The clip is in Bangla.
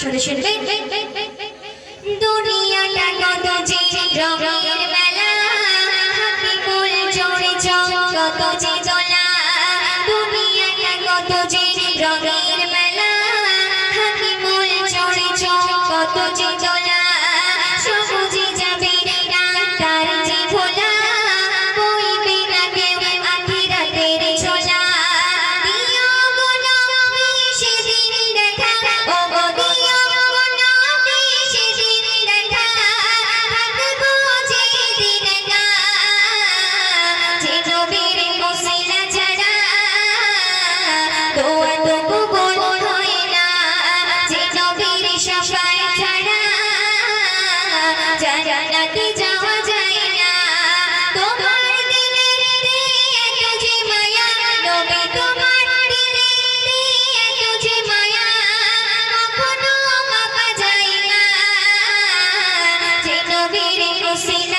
শুনে শুনে দুনিয়াটা কত যে রঙের মেলা বল জড়ে কত যে জান্নাতে যাওয়া যায় না। তোমার দিলে এত যে মায়া, নবী তোমার দিলে এত যে মায়া, কখনো মাপা যায় না। যে নবীর হোসেন